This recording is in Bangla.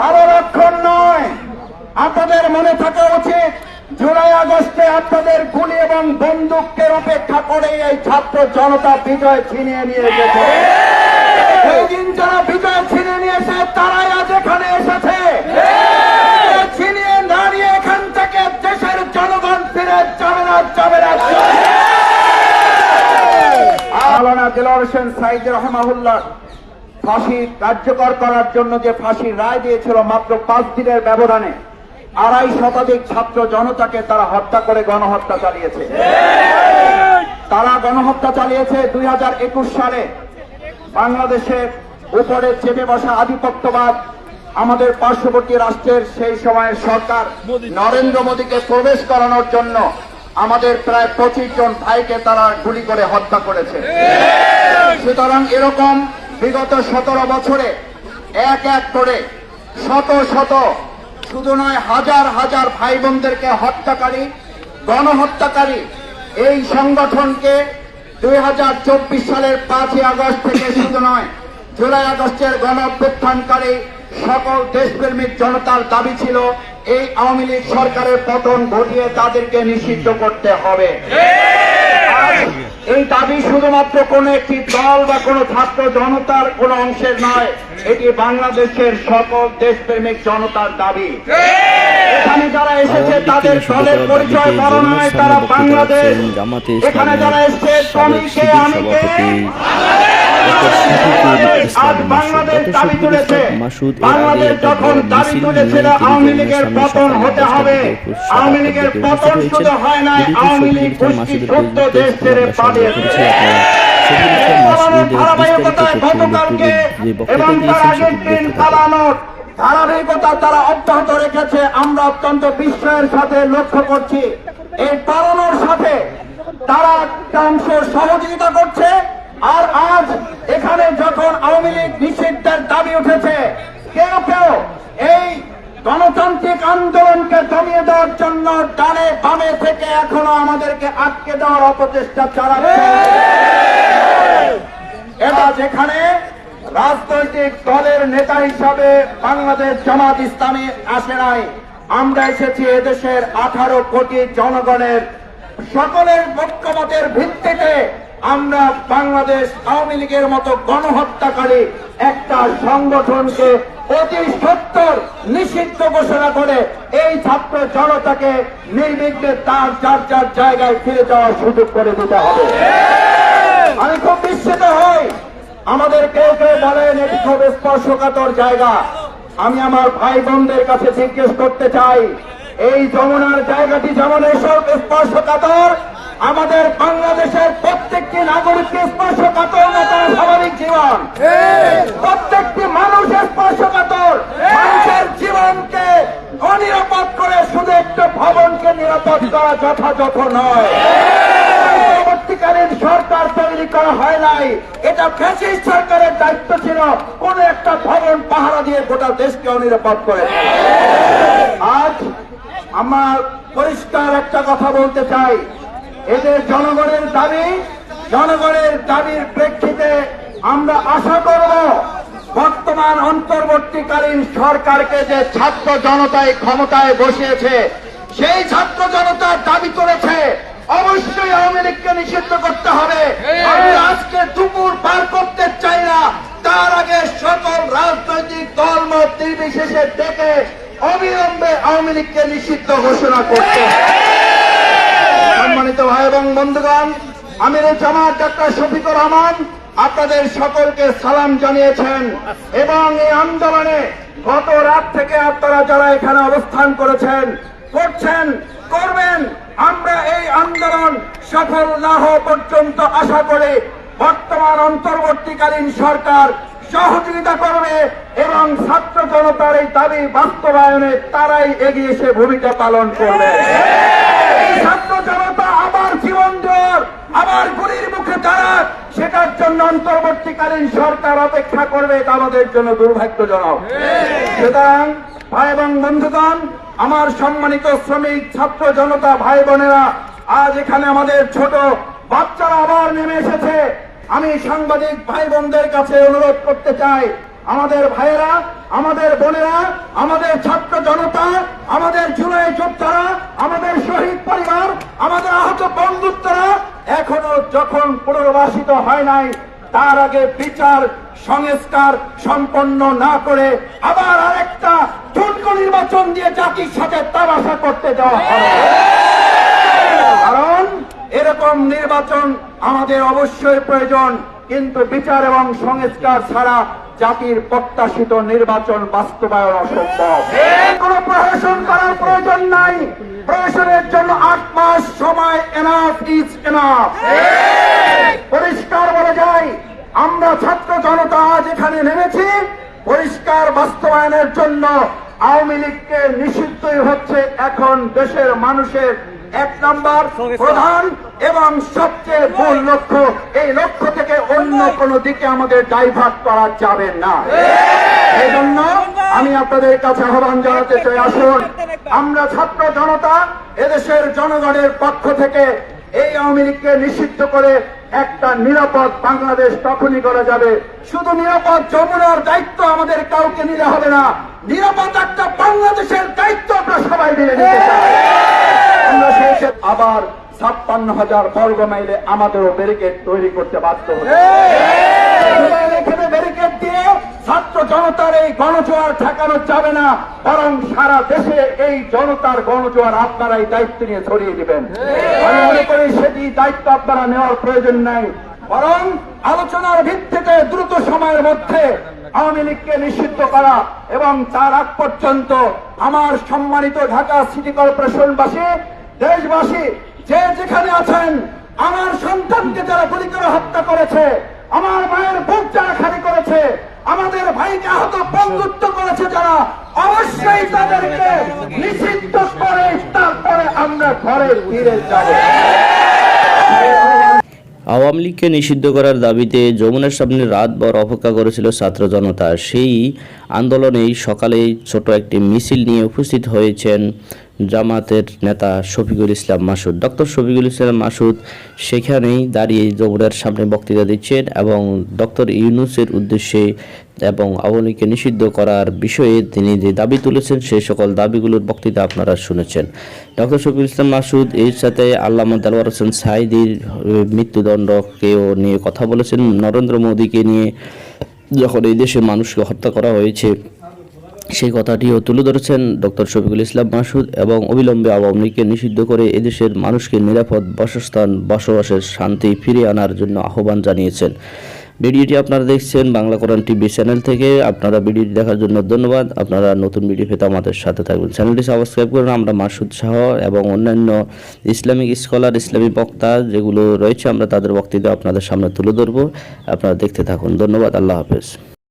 ভালো লক্ষণ নয়। আপনাদের মনে থাকা উচিত, জুলাই আগস্টে আপনাদের গুলি এবং বন্দুকের উপেক্ষা করে এই ছাত্র জনতা বিজয় ছিনিয়ে নিয়ে গেছে। এই দিন যারা বিজয় ছিনিয়ে নিয়েছে, তারাই আজ এখানে এসেছে। ছিনিয়ে এখান থেকে দেশের জনগণ ফিরে যাবে না যাবে না হোসেন সাইদ রহমাহুল্লাহ ফাঁসি কার্যকর করার জন্য যে ফাঁসির রায় দিয়েছিল মাত্র পাঁচ দিনের ব্যবধানে, আড়াই শতাধিক ছাত্র জনতাকে তারা হত্যা করে গণহত্যা চালিয়েছে। তারা গণহত্যা চালিয়েছে দুই হাজার একুশ সালে। বাংলাদেশের উপরে চেপে বসা আধিপত্যবাদ আমাদের পার্শ্ববর্তী রাষ্ট্রের সেই সময়ের সরকার নরেন্দ্র মোদীকে প্রবেশ করানোর জন্য আমাদের প্রায় পঁচিশ জন ভাইকে তারা গুলি করে হত্যা করেছে। সুতরাং এরকম বিগত সতেরো বছরে এক এক করে শত শত, শুধু নয়, হাজার হাজার ভাই বোনদেরকে হত্যাকারী, গণহত্যাকারী এই সংগঠনকে দুই হাজার চব্বিশ সালের পাঁচই আগস্ট থেকে শুধু নয়, জুলাই আগস্টের গণ সকল দেশপ্রেমিক জনতার দাবি ছিল, এই আওয়ামী লীগ সরকারের পতন ঘটিয়ে তাদেরকে নিষিদ্ধ করতে হবে। এই দাবি শুধুমাত্র কোন একটি দল বা কোন ছাত্র জনতার কোন অংশের নয় এটি বাংলাদেশের সকল দেশপ্রেমিক জনতার দাবি। এখানে যারা এসেছে তাদের দলের পরিচয় বড় নয় তারা বাংলাদেশ। এখানে যারা এসেছে সাবেক শ্রমিকে শিবির আমিকে সভাপতি আজ বাংলাদেশ দাবি তুলেছে। মাসুদ বাংলাদেশ যখন দাবি তুলেছিল আওয়ামী লীগের পতন হতে হবে। আওয়ামী লীগের পতন শুধু হয় নাই। আওয়ামী লীগ শফিকুল গোষ্ঠী ইসলাম সত্য মাসুদের দেশ ছেড়ে ফেসবুকে আমরা সংযোগ করেছি। আপনারা। শফিকুল ইসলাম মাসুদের ধারাবাহিকতায় গতকালকে এবং তার আগের দিন দেখতে ধারাবাহিকতা তারা অব্যাহত রেখেছে। আমরা অত্যন্ত বিস্ময়ের সাথে লক্ষ্য করছি। এই পালানোর সাথে তারা একটা অংশ সহযোগিতা করছে। আর আজ এখানে যখন আওয়ামী লীগ নিষিদ্ধের দাবি উঠেছে, কেউ কেউ এই গণতান্ত্রিক আন্দোলনকে দমিয়ে দেওয়ার জন্য ডানে বামে থেকে এখনও আমাদেরকে আটকে দেওয়ার অপচেষ্টা চালাচ্ছে। এরা যেখানে রাজনৈতিক দলের নেতা হিসাবে বাংলাদেশ জামাত ইসলামী আসে নাই, আমরা এসেছি এদেশের আঠারো কোটি জনগণের সকলের ঐক্যমতের ভিত্তিতে আমরা বাংলাদেশ আওয়ামী লীগের মতো গণহত্যাকারী একটা সংগঠনকে অতি সত্তর নিষিদ্ধ ঘোষণা করে এই ছাত্র জনতাকে নির্বিঘ্নে তার, যার যার জায়গায় ফিরে যাওয়ার সুযোগ করে দিতে হবে। আমি খুব বিস্মিত হই। আমাদের কেউ কেউ বলেন, এটি খুব স্পর্শকাতর জায়গা। আমি আমার ভাই বোনদের কাছে জিজ্ঞেস করতে চাই, এই যমুনার জায়গাটি যেমন এসব স্পর্শকাতর, আমাদের বাংলাদেশের জীবন। প্রত্যেকটি মানুষ স্পর্শকাতর মানুষের জীবনকে অনিরাপদ করে শুধু একটা ভবনকে নিরাপদ করা যথাযথ নয়। পরবর্তীকালীন সরকার তৈরি করা হয় নাই। এটা ফ্যাসিস্ট সরকারের দায়িত্ব ছিল কোন একটা ভবন পাহারা দিয়ে গোটা দেশকে অনিরাপদ করে আজ আমার পরিষ্কার একটা কথা বলতে চাই। এদের জনগণের দাবি, জনগণের দাবির প্রেক্ষিতে আমরা আশা করব বর্তমান অন্তর্বর্তীকালীন সরকারকে যে ছাত্র জনতায় ক্ষমতায় বসিয়েছে সেই ছাত্র জনতার দাবি তুলেছে অবশ্যই আওয়ামী লীগকে নিষিদ্ধ করতে হবে। আমরা আজকে দুপুর পার করতে চাই না। তার আগে সকল রাজনৈতিক দল মত নির্বিশেষে ডেকে অবিলম্বে আওয়ামী লীগকে নিষিদ্ধ ঘোষণা করতে। সম্মানিত ভাই এবং বন্ধুগণ আমির জামাত ডাক্তার শফিকুর রহমান আপনাদের সকলকে সালাম জানিয়েছেন এবং এই আন্দোলনে গত রাত থেকে আপনারা যারা এখানে অবস্থান করেছেন, করছেন, করবেন, আমরা এই আন্দোলন সফল না হওয়া পর্যন্ত আশা করি বর্তমান অন্তর্বর্তীকালীন সরকার সহযোগিতা করবে এবং ছাত্র জনতার এই দাবি বাস্তবায়নে তারাই এগিয়ে এসে ভূমিকা পালন করবে। ছাত্র জনতা আবার জীবন আবার গুলির মুখে দাঁড়াক। সেটার জন্য অন্তর্বর্তীকালীন সরকার অপেক্ষা করবে এটা আমাদের জন্য দুর্ভাগ্যজনক। সুতরাং ভাই এবং বন্ধুগণ, আমার সম্মানিত শ্রমিক, ছাত্র জনতা, ভাই বোনেরা, আজ এখানে আমাদের ছোট বাচ্চারা আবার নেমে এসেছে। আমি সাংবাদিক ভাই বোনদের কাছে অনুরোধ করতে চাই, আমাদের ভাইয়েরা, আমাদের বোনেরা, আমাদের ছাত্র জনতা, আমাদের জুলাই যোদ্ধারা আমাদের শহীদ পরিবার, আমাদের আহত বন্ধুত্বরা যখন পুনর্বাসিত হয় নাই, তার আগে বিচার, সংস্কার সম্পন্ন না করে আবার আরেকটা ঠুনক নির্বাচন দিয়ে জাতির সাথে তামাশা করতে দেওয়া হবে। কারণ এরকম নির্বাচন আমাদের অবশ্যই প্রয়োজন, কিন্তু বিচার এবং সংস্কার ছাড়া জাতির প্রত্যাশিত নির্বাচন বাস্তবায়ন অসম্ভব। কোন প্রশাসন করার প্রয়োজন নাই। প্রশাসনের জন্য আট মাস সময় এনাফ ইজ এনাফ পরিষ্কার বলা যায়, আমরা ছাত্র জনতা আজ এখানে নেমেছি। পরিষ্কার বাস্তবায়নের জন্য আওয়ামী লীগকে নিষিদ্ধই হচ্ছে এখন দেশের মানুষের এক নম্বর প্রধান এবং সবচেয়ে মূল লক্ষ্য। কোনো দিকে আমাদের ডাইভার্ট করা যাবে না। এই জন্য আমি আপনাদের কাছে আহ্বান জানাতে চাই, আসুন। আমরা ছাত্র জনতা এদেশের জনগণের পক্ষ থেকে এই আওয়ামী লীগকে নিষিদ্ধ করে একটা নিরাপদ বাংলাদেশ তখনই করা যাবে। শুধু নিরাপদ যমুনার দায়িত্ব আমাদের কাউকে নিতে হবে না, নিরাপদ একটা বাংলাদেশের দায়িত্ব আমরা সবাই মিলে নিতে আবার ছাপ্পান্ন হাজার বর্গ মাইলে আমাদেরও ব্যারিকেড তৈরি করতে বাধ্য এখানে ব্যারিকেড দিয়ে ছাত্র জনতার এই গণজোয়ার ঠেকানো যাবে না বরং সারা দেশে এই জনতার গণজোয়ার আপনারাই দায়িত্ব নিয়ে ছড়িয়ে দিবেন। আমি মনে করি সেটি দায়িত্ব আপনারা নেওয়ার প্রয়োজন নাই বরং আলোচনার ভিত্তিতে দ্রুত সময়ের মধ্যে আওয়ামী লীগকে নিষিদ্ধ করা এবং তার আগ পর্যন্ত আমার সম্মানিত ঢাকা সিটি কর্পোরেশনবাসী দেশবাসী যে যেখানে আছেন, আমার সন্তানকে যারা গুলি করে হত্যা করেছে, আমার মায়ের বুক যারা খালি করেছে, আমাদের ভাইকে আহত বন্ধুত্ব করেছে যারা, অবশ্যই তাদেরকে নিষিদ্ধ করে, তারপরে আমরা ঘরে ফিরে যাব। আওয়ামী লীগকে নিষিদ্ধ করার দাবিতে যমুনার সামনে রাত রাতভর অপেক্ষা করেছিল ছাত্র জনতা। সেই আন্দোলনেই সকালে ছোট একটি মিছিল নিয়ে উপস্থিত হয়েছেন জামাতের নেতা শফিকুল ইসলাম মাসুদ। ডক্টর শফিকুল ইসলাম মাসুদ সেখানেই দাঁড়িয়ে যমুনার সামনে বক্তৃতা দিচ্ছেন এবং ডক্টর ইউনুসের উদ্দেশ্যে এবং আওয়ামী লীগকে নিষিদ্ধ করার বিষয়ে তিনি যে দাবি তুলেছেন সেই সকল দাবিগুলোর বক্তৃতা আপনারা শুনেছেন। ডক্টর শফিকুল ইসলাম মাসুদ এর সাথে আল্লামা দেলওয়ার হোসেন সাইদির মৃত্যুদণ্ডকেও নিয়ে কথা বলেছেন। নরেন্দ্র মোদীকে নিয়ে যখন এই দেশে মানুষকে হত্যা করা হয়েছে সেই কথাটিও তুলে ধরেছেন ডক্টর শফিকুল ইসলাম মাসুদ এবং অবিলম্বে আওয়ামী লীগকে নিষিদ্ধ করে এদেশের মানুষকে নিরাপদ বাসস্থান, বসবাসের শান্তি ফিরিয়ে আনার জন্য আহ্বান জানিয়েছেন। ভিডিওটি আপনারা দেখছেন বাংলা কোরআন টিভি চ্যানেল থেকে। আপনারা ভিডিওটি দেখার জন্য ধন্যবাদ। আপনারা নতুন ভিডিও পেতে আমাদের সাথে থাকবেন। চ্যানেলটি সাবস্ক্রাইব করুন। আমরা মাসুদ শাহ এবং অন্যান্য ইসলামিক স্কলার, ইসলামী বক্তা যেগুলো রয়েছে, আমরা তাদের বক্তৃতা আপনাদের সামনে তুলে ধরবো। আপনারা দেখতে থাকুন। ধন্যবাদ। আল্লাহ হাফেজ।